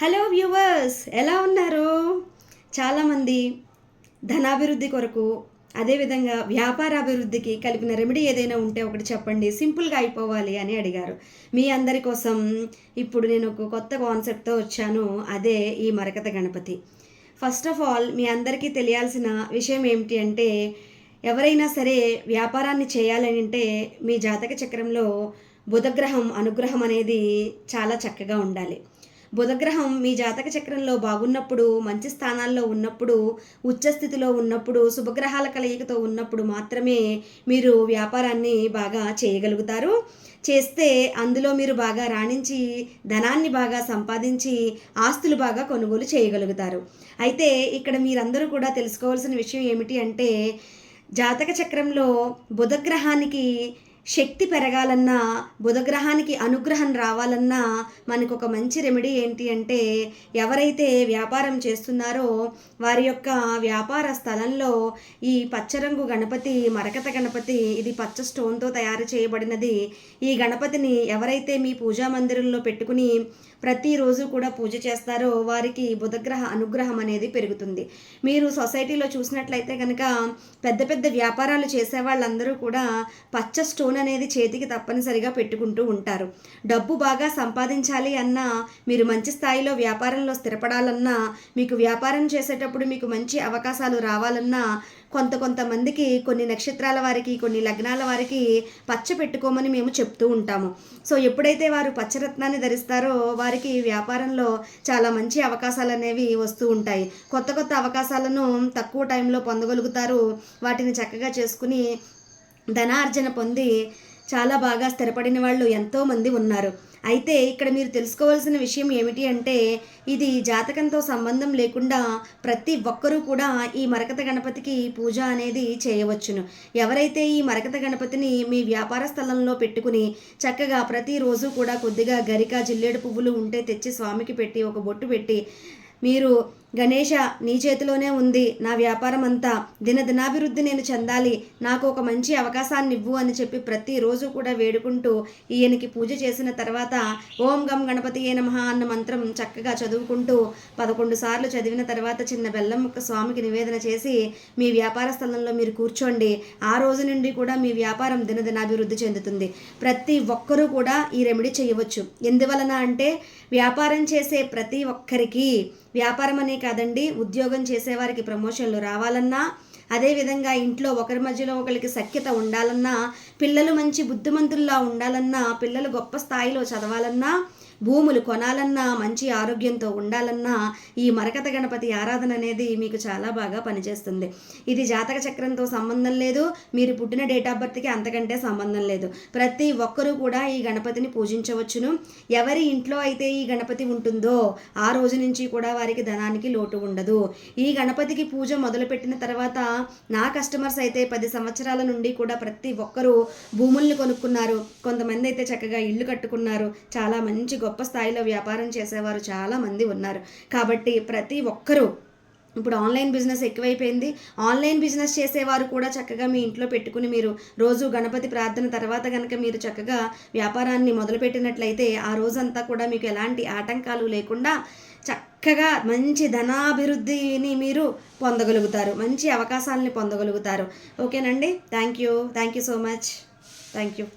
Hello viewers ఎలా ఉన్నారు? చాలామంది ధనాభివృద్ధి కొరకు అదేవిధంగా వ్యాపార అభివృద్ధికి కలిపిన రెమెడీ ఏదైనా ఉంటే ఒకటి చెప్పండి సింపుల్గా అయిపోవాలి అని అడిగారు. మీ అందరి కోసం ఇప్పుడు నేను ఒక కొత్త కాన్సెప్ట్తో వచ్చాను అదే ఈ మరకత గణపతి. ఫస్ట్ ఆఫ్ ఆల్ మీ అందరికీ తెలియాల్సిన విషయం ఏమిటి అంటే ఎవరైనా సరే వ్యాపారాన్ని చేయాలని అంటే మీ జాతక చక్రంలో బుధగ్రహం అనుగ్రహం అనేది చాలా చక్కగా ఉండాలి. బుధగ్రహం మీ జాతక చక్రంలో బాగున్నప్పుడు మంచి స్థానాల్లో ఉన్నప్పుడు ఉచ్చస్థితిలో ఉన్నప్పుడు శుభగ్రహాల కలయికతో ఉన్నప్పుడు మాత్రమే మీరు వ్యాపారాన్ని బాగా చేయగలుగుతారు. చేస్తే అందులో మీరు బాగా రాణించి ధనాన్ని బాగా సంపాదించి ఆస్తులు బాగా కొనుగోలు చేయగలుగుతారు. అయితే ఇక్కడ మీరందరూ కూడా తెలుసుకోవాల్సిన విషయం ఏమిటి అంటే జాతక చక్రంలో బుధగ్రహానికి శక్తి పెరగాలన్నా బుధగ్రహానికి అనుగ్రహం రావాలన్నా మనకు ఒక మంచి రెమెడీ ఏంటి అంటే ఎవరైతే వ్యాపారం చేస్తున్నారో వారి యొక్క వ్యాపార స్థలంలో ఈ పచ్చరంగు గణపతి మరకత గణపతి ఇది పచ్చ స్టోన్తో తయారు చేయబడినది. ఈ గణపతిని ఎవరైతే మీ పూజా మందిరంలో పెట్టుకుని ప్రతిరోజు కూడా పూజ చేస్తారో వారికి బుధగ్రహ అనుగ్రహం అనేది పెరుగుతుంది. మీరు సొసైటీలో చూసినట్లయితే కనుక పెద్ద పెద్ద వ్యాపారాలు చేసే వాళ్ళందరూ కూడా పచ్చ స్టోన్ అనేది చేతికి తప్పనిసరిగా పెట్టుకుంటూ ఉంటారు. డబ్బు బాగా సంపాదించాలి అన్నా మీరు మంచి స్థాయిలో వ్యాపారంలో స్థిరపడాలన్నా మీకు వ్యాపారం చేసేటప్పుడు మీకు మంచి అవకాశాలు రావాలన్నా కొంత కొంతమందికి కొన్ని నక్షత్రాల వారికి కొన్ని లగ్నాల వారికి పచ్చ పెట్టుకోమని మేము చెప్తూ ఉంటాము. సో ఎప్పుడైతే వారు పచ్చరత్నాన్ని ధరిస్తారో వారికి వ్యాపారంలో చాలా మంచి అవకాశాలు అనేవి వస్తూ ఉంటాయి. కొత్త కొత్త అవకాశాలను తక్కువ టైంలో పొందగలుగుతారు. వాటిని చక్కగా చేసుకుని ధనార్జన పొంది చాలా బాగా స్థిరపడిన వాళ్ళు ఎంతోమంది ఉన్నారు. అయితే ఇక్కడ మీరు తెలుసుకోవాల్సిన విషయం ఏమిటి అంటే ఇది జాతకంతో సంబంధం లేకుండా ప్రతి ఒక్కరూ కూడా ఈ మరకత గణపతికి పూజ అనేది చేయవచ్చును. ఎవరైతే ఈ మరకత గణపతిని మీ వ్యాపార స్థలంలో పెట్టుకుని చక్కగా ప్రతిరోజు కూడా కొద్దిగా గరిక జిల్లేడు పువ్వులు ఉంటే తెచ్చి స్వామికి పెట్టి ఒక బొట్టు పెట్టి మీరు గణేష నీ చేతిలోనే ఉంది నా వ్యాపారం అంతా దినదినాభివృద్ధి నేను చెందాలి. నాకు ఒక మంచి అవకాశాన్ని ఇవ్వు అని చెప్పి ప్రతిరోజు కూడా వేడుకుంటూ ఈయనకి పూజ చేసిన తర్వాత ఓం గం గణపతి ఏ నమః అన్న మంత్రం చక్కగా చదువుకుంటూ పదకొండు సార్లు చదివిన తర్వాత చిన్న బెల్లం స్వామికి నివేదన చేసి మీ వ్యాపార స్థలంలో మీరు కూర్చోండి. ఆ రోజు నుండి కూడా మీ వ్యాపారం దినదినాభివృద్ధి చెందుతుంది. ప్రతి ఒక్కరూ కూడా ఈ రెమెడీ చేయవచ్చు. ఎందువలన అంటే వ్యాపారం చేసే ప్రతి ఒక్కరికి వ్యాపారం అనే కాదండి. ఉద్యోగం చేసేవారికి ప్రమోషన్లు రావాలన్నా అదేవిధంగా ఇంట్లో ఒకరి మధ్యలో ఒకరికి సఖ్యత ఉండాలన్నా పిల్లలు మంచి బుద్ధిమంతుల్లా ఉండాలన్నా పిల్లలు గొప్ప స్థాయిలో చదవాలన్నా భూములు కొనాలన్నా మంచి ఆరోగ్యంతో ఉండాలన్నా ఈ మరకత గణపతి ఆరాధన అనేది మీకు చాలా బాగా పనిచేస్తుంది. ఇది జాతక చక్రంతో సంబంధం లేదు. మీరు పుట్టిన డేట్ ఆఫ్ బర్త్కి అంతకంటే సంబంధం లేదు. ప్రతి ఒక్కరూ కూడా ఈ గణపతిని పూజించవచ్చును. ఎవరి ఇంట్లో అయితే ఈ గణపతి ఉంటుందో ఆ రోజు నుంచి కూడా వారికి ధనానికి లోటు ఉండదు. ఈ గణపతికి పూజ మొదలుపెట్టిన తర్వాత నా కస్టమర్స్ అయితే పది సంవత్సరాల నుండి కూడా ప్రతి ఒక్కరూ భూముల్ని కొనుక్కున్నారు. కొంతమంది అయితే చక్కగా ఇల్లు కట్టుకున్నారు. చాలా మంచి గొప్ప గొప్ప స్థాయిలో వ్యాపారం చేసేవారు చాలా మంది ఉన్నారు. కాబట్టి ప్రతి ఒక్కరూ ఇప్పుడు ఆన్లైన్ బిజినెస్ ఎక్కువైపోయింది. ఆన్లైన్ బిజినెస్ చేసేవారు కూడా చక్కగా మీ ఇంట్లో పెట్టుకుని మీరు రోజు గణపతి ప్రార్థన తర్వాత కనుక మీరు చక్కగా వ్యాపారాన్ని మొదలుపెట్టినట్లయితే ఆ రోజంతా కూడా మీకు ఎలాంటి ఆటంకాలు లేకుండా చక్కగా మంచి ధనాభివృద్ధిని మీరు పొందగలుగుతారు. మంచి అవకాశాలని పొందగలుగుతారు. ఓకేనండి? Thank you thank you so much. Thank you